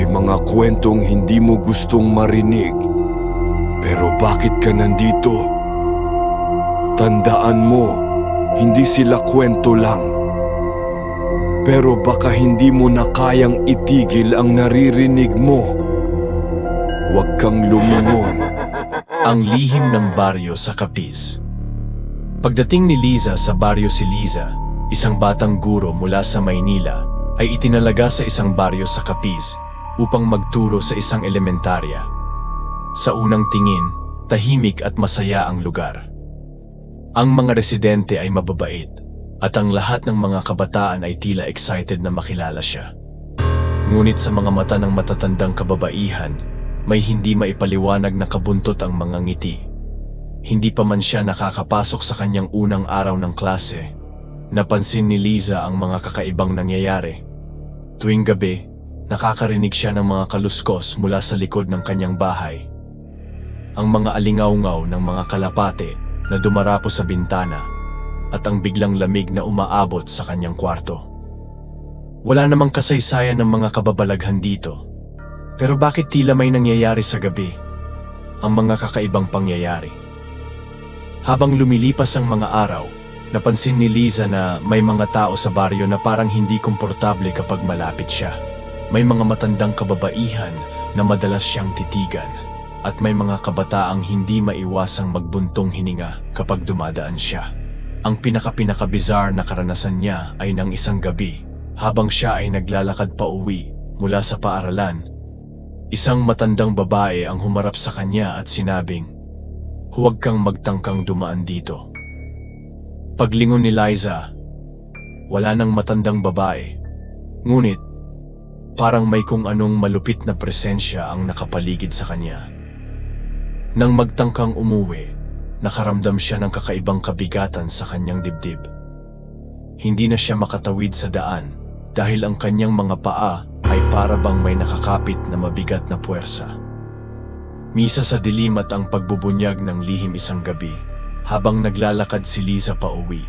May mga kwentong hindi mo gustong marinig. Pero bakit ka nandito? Tandaan mo, hindi sila kwento lang. Pero baka hindi mo na kayang itigil ang naririnig mo. Huwag kang lumingon. Ang lihim ng baryo sa Capiz. Pagdating ni Liza sa baryo si Liza, isang batang guro mula sa Maynila, ay itinalaga sa isang baryo sa Capiz upang magturo sa isang elementarya. Sa unang tingin, tahimik at masaya ang lugar. Ang mga residente ay mababait at ang lahat ng mga kabataan ay tila excited na makilala siya. Ngunit sa mga mata ng matatandang kababaihan, may hindi maipaliwanag na kabuntot ang mga ngiti. Hindi pa man siya nakakapasok sa kanyang unang araw ng klase, napansin ni Liza ang mga kakaibang nangyayari. Tuwing gabi, nakakarinig siya ng mga kaluskos mula sa likod ng kanyang bahay. Ang mga alingawngaw ng mga kalapate na dumarapo sa bintana at ang biglang lamig na umaabot sa kanyang kwarto. Wala namang kasaysayan ng mga kababalaghan dito. Pero bakit tila may nangyayari sa gabi? Ang mga kakaibang pangyayari. Habang lumilipas ang mga araw, napansin ni Liza na may mga tao sa baryo na parang hindi komportable kapag malapit siya. May mga matandang kababaihan na madalas siyang titigan at may mga kabataang hindi maiwasang magbuntong hininga kapag dumadaan siya. Ang pinaka-pinaka-bizarre na karanasan niya ay ng isang gabi habang siya ay naglalakad pa uwi mula sa paaralan Isang matandang babae ang humarap sa kanya at sinabing, Huwag kang magtangkang dumaan dito. Paglingon ni Liza, wala nang matandang babae. Ngunit, parang may kung anong malupit na presensya ang nakapaligid sa kanya. Nang magtangkang umuwi, nakaramdam siya ng kakaibang kabigatan sa kanyang dibdib. Hindi na siya makatawid sa daan dahil ang kanyang mga paa ay para bang may nakakapit na mabigat na puwersa. Misa sa dilim at ang pagbubunyag ng lihim isang gabi, habang naglalakad si Liza pa uwi,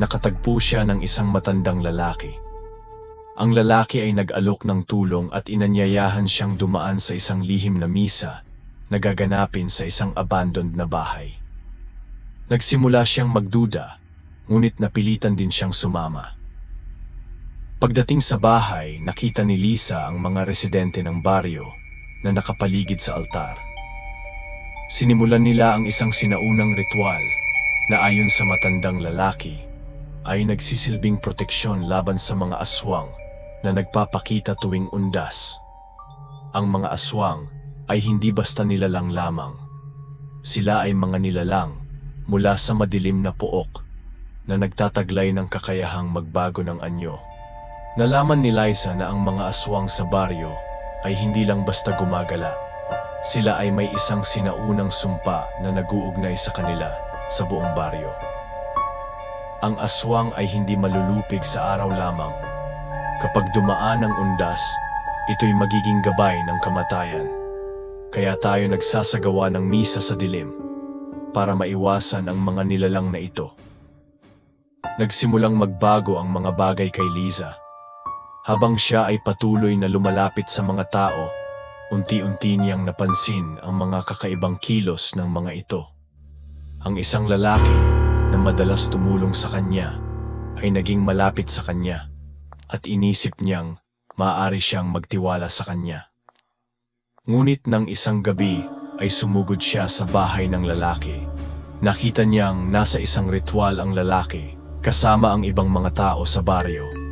nakatagpo siya ng isang matandang lalaki. Ang lalaki ay nag-alok ng tulong at inanyayahan siyang dumaan sa isang lihim na misa na gaganapin sa isang abandoned na bahay. Nagsimula siyang magduda, ngunit napilitan din siyang sumama. Pagdating sa bahay, nakita ni Lisa ang mga residente ng baryo na nakapaligid sa altar. Sinimulan nila ang isang sinaunang ritual na ayon sa matandang lalaki ay nagsisilbing proteksyon laban sa mga aswang na nagpapakita tuwing undas. Ang mga aswang ay hindi basta nilalang lamang. Sila ay mga nilalang mula sa madilim na pook na nagtataglay ng kakayahang magbago ng anyo. Nalaman ni Liza na ang mga aswang sa baryo ay hindi lang basta gumagala. Sila ay may isang sinaunang sumpa na naguugnay sa kanila sa buong baryo. Ang aswang ay hindi malulupig sa araw lamang. Kapag dumaan ang undas, ito'y magiging gabay ng kamatayan. Kaya tayo nagsasagawa ng misa sa dilim para maiwasan ang mga nilalang na ito. Nagsimulang magbago ang mga bagay kay Liza. Habang siya ay patuloy na lumalapit sa mga tao, unti-unti niyang napansin ang mga kakaibang kilos ng mga ito. Ang isang lalaki na madalas tumulong sa kanya ay naging malapit sa kanya at inisip niyang maaari siyang magtiwala sa kanya. Ngunit nang isang gabi ay sumugod siya sa bahay ng lalaki. Nakita niyang nasa isang ritual ang lalaki kasama ang ibang mga tao sa baryo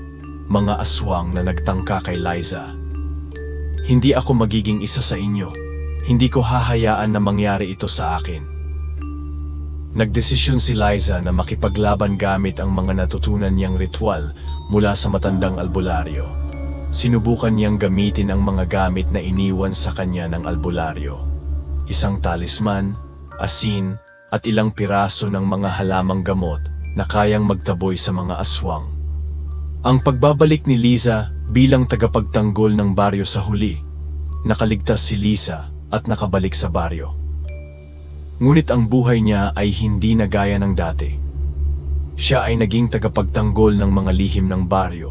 mga aswang na nagtangka kay Liza. Hindi ako magiging isa sa inyo. Hindi ko hahayaan na mangyari ito sa akin. Nagdesisyon si Liza na makipaglaban gamit ang mga natutunan niyang ritual mula sa matandang albularyo. Sinubukan niyang gamitin ang mga gamit na iniwan sa kanya ng albularyo. Isang talisman, asin, at ilang piraso ng mga halamang gamot na kayang magtaboy sa mga aswang. Ang pagbabalik ni Liza bilang tagapagtanggol ng baryo sa huli, nakaligtas si Liza at nakabalik sa baryo. Ngunit ang buhay niya ay hindi na gaya ng dati. Siya ay naging tagapagtanggol ng mga lihim ng baryo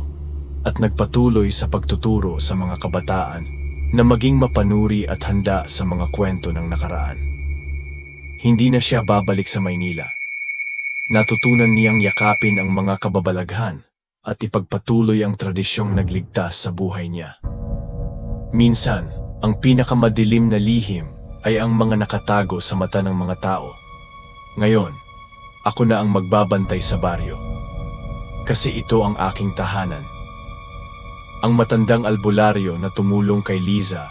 at nagpatuloy sa pagtuturo sa mga kabataan na maging mapanuri at handa sa mga kwento ng nakaraan. Hindi na siya babalik sa Maynila. Natutunan niyang yakapin ang mga kababalaghan at ipagpatuloy ang tradisyong nagligtas sa buhay niya. Minsan, ang pinakamadilim na lihim ay ang mga nakatago sa mata ng mga tao. Ngayon, ako na ang magbabantay sa baryo. Kasi ito ang aking tahanan. Ang matandang albularyo na tumulong kay Liza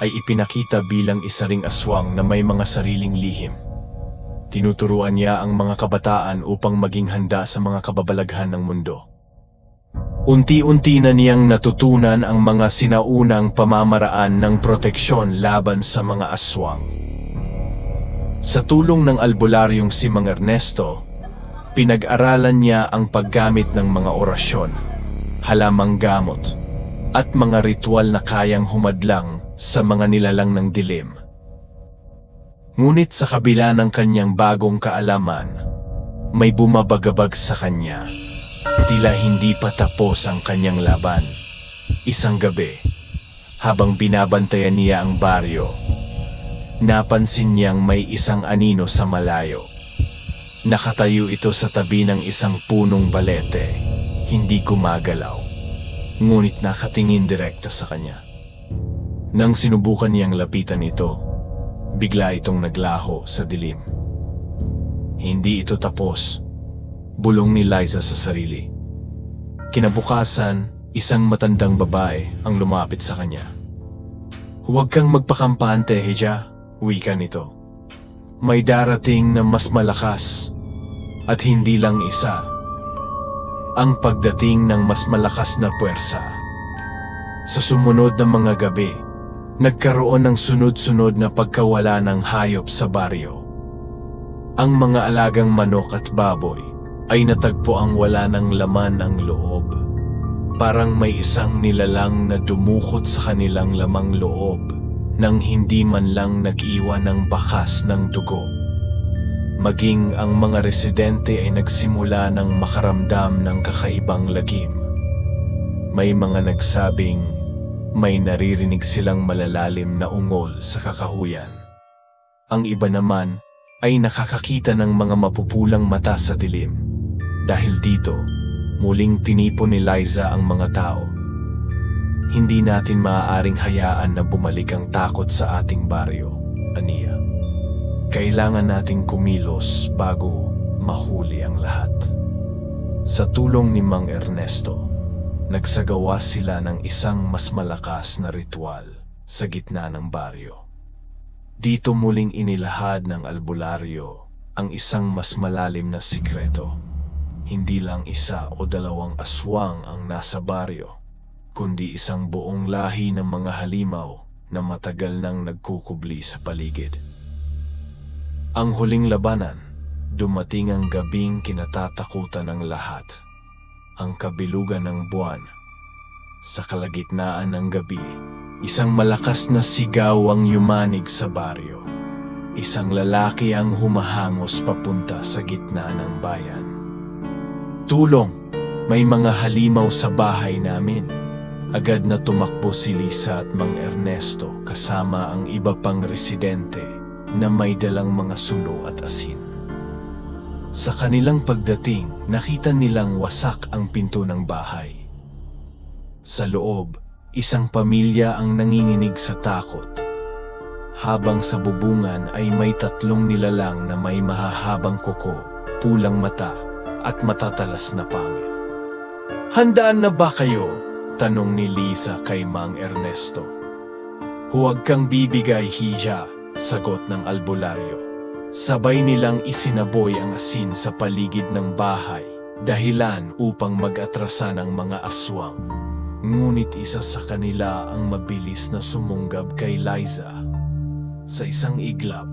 ay ipinakita bilang isa ring aswang na may mga sariling lihim. Tinuturuan niya ang mga kabataan upang maging handa sa mga kababalaghan ng mundo. Unti-unti na niyang natutunan ang mga sinaunang pamamaraan ng proteksyon laban sa mga aswang. Sa tulong ng albularyong si Mang Ernesto, pinag-aralan niya ang paggamit ng mga orasyon, halamang gamot, at mga ritual na kayang humadlang sa mga nilalang ng dilim. Ngunit sa kabila ng kanyang bagong kaalaman, may bumabagabag sa kanya. Tila hindi pa tapos ang kanyang laban. Isang gabi, habang binabantayan niya ang baryo, napansin niyang may isang anino sa malayo. Nakatayo ito sa tabi ng isang punong balete, hindi gumagalaw, ngunit nakatingin direkta sa kanya. Nang sinubukan niyang lapitan ito, bigla itong naglaho sa dilim. Hindi ito tapos, bulong ni Liza sa sarili. Kinabukasan, isang matandang babae ang lumapit sa kanya. Huwag kang magpakampante, Hija, wika nito. May darating na mas malakas at hindi lang isa. Ang pagdating ng mas malakas na puwersa. Sa sumunod na mga gabi, nagkaroon ng sunod-sunod na pagkawala ng hayop sa baryo. Ang mga alagang manok at baboy ay natagpo ang wala ng laman ang loob. Parang may isang nilalang na dumukot sa kanilang lamang loob nang hindi man lang nag-iwan ng bakas ng dugo. Maging ang mga residente ay nagsimula ng makaramdam ng kakaibang lagim. May mga nagsabing may naririnig silang malalalim na ungol sa kakahuyan. Ang iba naman ay nakakakita ng mga mapupulang mata sa dilim. Dahil dito, muling tinipon ni Liza ang mga tao. Hindi natin maaaring hayaan na bumalik ang takot sa ating baryo, Ania. Kailangan nating kumilos bago mahuli ang lahat. Sa tulong ni Mang Ernesto, nagsagawa sila ng isang mas malakas na ritual sa gitna ng baryo. Dito muling inilahad ng albularyo ang isang mas malalim na sikreto. Hindi lang isa o dalawang aswang ang nasa baryo, kundi isang buong lahi ng mga halimaw na matagal nang nagkukubli sa paligid. Ang huling labanan, dumating ang gabing kinatatakutan ng lahat. Ang kabilugan ng buwan. Sa kalagitnaan ng gabi, isang malakas na sigaw ang yumanig sa baryo. Isang lalaki ang humahangos papunta sa gitna ng bayan. Tulong! May mga halimaw sa bahay namin. Agad na tumakbo si Lisa at Mang Ernesto kasama ang iba pang residente na may dalang mga sulo at asin. Sa kanilang pagdating, nakita nilang wasak ang pinto ng bahay. Sa loob, isang pamilya ang nanginginig sa takot. Habang sa bubungan ay may tatlong nilalang na may mahahabang kuko, pulang mata, at matatalas na pangil. Handaan na ba kayo? Tanong ni Lisa kay Mang Ernesto. Huwag kang bibigay, Hija, sagot ng albularyo. Sabay nilang isinaboy ang asin sa paligid ng bahay, dahilan upang mag-atrasa ng mga aswang. Ngunit isa sa kanila ang mabilis na sumunggab kay Liza. Sa isang iglap,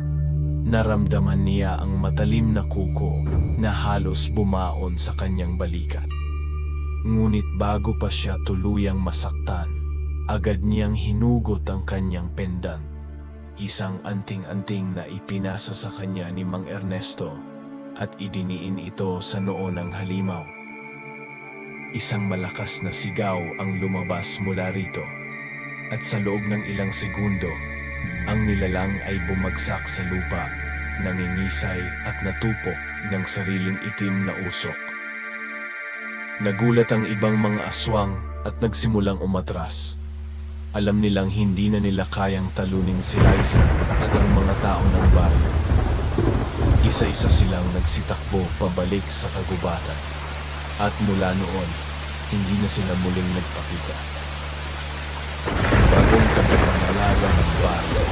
naramdaman niya ang matalim na kuko na halos bumaon sa kanyang balikat. Ngunit bago pa siya tuluyang masaktan, agad niyang hinugot ang kanyang pendant. Isang anting-anting na ipinasa sa kanya ni Mang Ernesto at idiniin ito sa noo ng halimaw. Isang malakas na sigaw ang lumabas mula rito. At sa loob ng ilang segundo, ang nilalang ay bumagsak sa lupa, nangingisay at natupok ng sariling itim na usok. Nagulat ang ibang mga aswang at nagsimulang umatras. Alam nilang hindi na nila kayang talunin si Liza at ang mga tao ng baryo. Isa-isa silang nagsitakbo pabalik sa kagubatan. At mula noon, hindi na sila muling nagpakita. Ang bagong tagapangalaga ng baryo.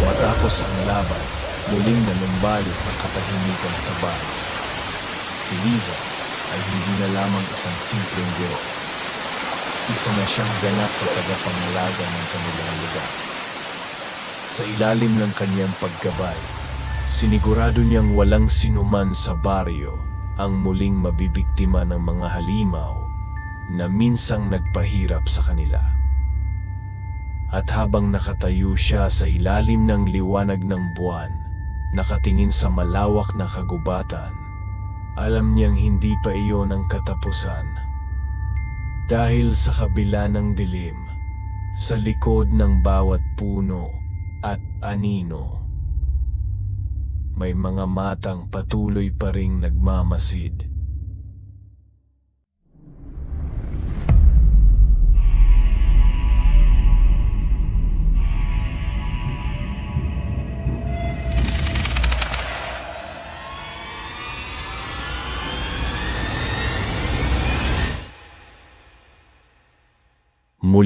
Matapos ang laban, muling nanumbalik ang katahimikan sa baryo. Si Liza ay hindi na lamang isang simpleng guro. Isa na siyang ganap na tagapangalaga ng kanilang lugar. Sa ilalim ng kanyang paggabay, sinigurado niyang walang sinuman sa baryo ang muling mabibiktima ng mga halimaw na minsang nagpahirap sa kanila. At habang nakatayo siya sa ilalim ng liwanag ng buwan, nakatingin sa malawak na kagubatan, alam niyang hindi pa iyon ang katapusan. Dahil sa kabila ng dilim, sa likod ng bawat puno at anino, may mga matang patuloy pa ring nagmamasid.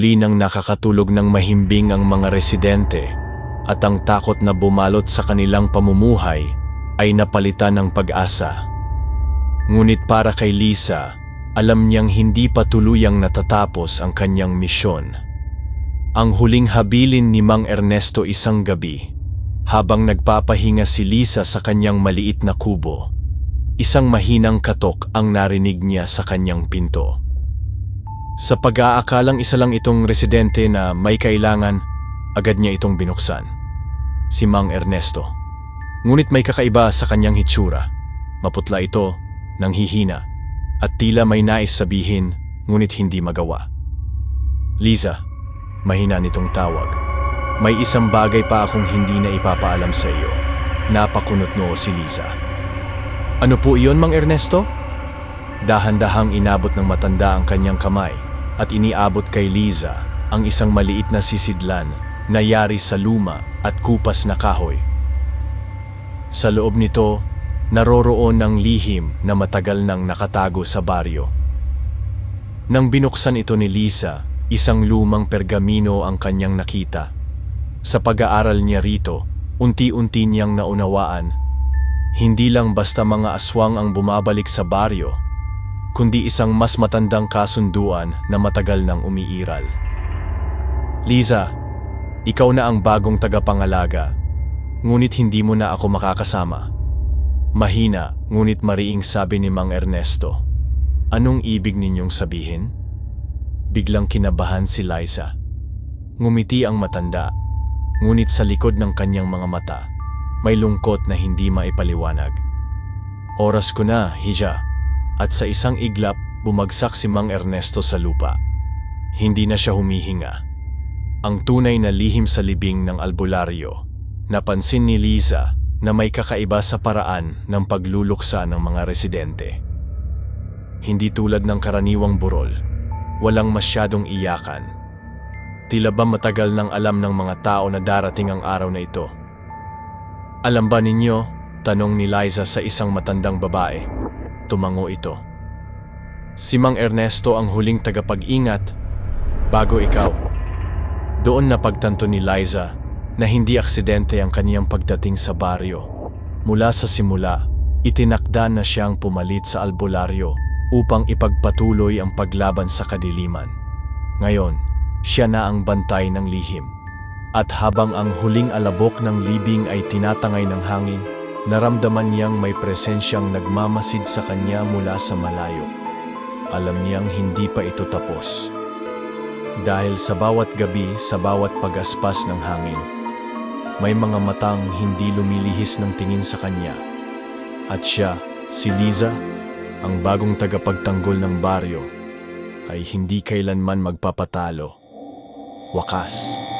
Muli nang nakakatulog ng mahimbing ang mga residente at ang takot na bumalot sa kanilang pamumuhay ay napalitan ng pag-asa. Ngunit para kay Lisa, alam niyang hindi pa tuluyang natatapos ang kanyang misyon. Ang huling habilin ni Mang Ernesto isang gabi, habang nagpapahinga si Lisa sa kanyang maliit na kubo, isang mahinang katok ang narinig niya sa kanyang pinto. Sa pag-aakalang isa lang itong residente na may kailangan, agad niya itong binuksan. Si Mang Ernesto. Ngunit may kakaiba sa kanyang hitsura. Maputla ito, nanghihina, at tila may nais sabihin, ngunit hindi magawa. Liza, mahina nitong tawag. May isang bagay pa akong hindi na ipapaalam sa iyo. Napakunot noo si Liza. Ano po iyon, Mang Ernesto? Dahan-dahang inabot ng matanda ang kanyang kamay at iniabot kay Liza ang isang maliit na sisidlan na yari sa luma at kupas na kahoy. Sa loob nito, naroroon ang lihim na matagal nang nakatago sa baryo. Nang binuksan ito ni Lisa, isang lumang pergamino ang kanyang nakita. Sa pag-aaral niya rito, unti-unti niyang naunawaan, hindi lang basta mga aswang ang bumabalik sa baryo, kundi isang mas matandang kasunduan na matagal nang umiiral. Liza, ikaw na ang bagong tagapangalaga, ngunit hindi mo na ako makakasama. Mahina, ngunit mariing sabi ni Mang Ernesto. Anong ibig ninyong sabihin? Biglang kinabahan si Liza. Ngumiti ang matanda, ngunit sa likod ng kanyang mga mata, may lungkot na hindi maipaliwanag. Oras ko na, Hija at sa isang iglap bumagsak si Mang Ernesto sa lupa. Hindi na siya humihinga. Ang tunay na lihim sa libing ng albularyo, napansin ni Liza na may kakaiba sa paraan ng pagluluksa ng mga residente. Hindi tulad ng karaniwang burol, walang masyadong iyakan. Tila ba matagal nang alam ng mga tao na darating ang araw na ito? Alam ba ninyo? Tanong ni Liza sa isang matandang babae. Tumango ito. Si Mang Ernesto ang huling tagapag-ingat bago ikaw. Doon na pagtanto ni Liza na hindi aksidente ang kaniyang pagdating sa baryo. Mula sa simula, itinakda na siyang pumalit sa albularyo upang ipagpatuloy ang paglaban sa kadiliman. Ngayon, siya na ang bantay ng lihim. At habang ang huling alabok ng libing ay tinatangay ng hangin, naramdaman niyang may presensyang nagmamasid sa kanya mula sa malayo. Alam niyang hindi pa ito tapos. Dahil sa bawat gabi, sa bawat pagaspas ng hangin, may mga matang hindi lumilihis ng tingin sa kanya. At siya, si Liza, ang bagong tagapagtanggol ng baryo, ay hindi kailanman magpapatalo. wakas.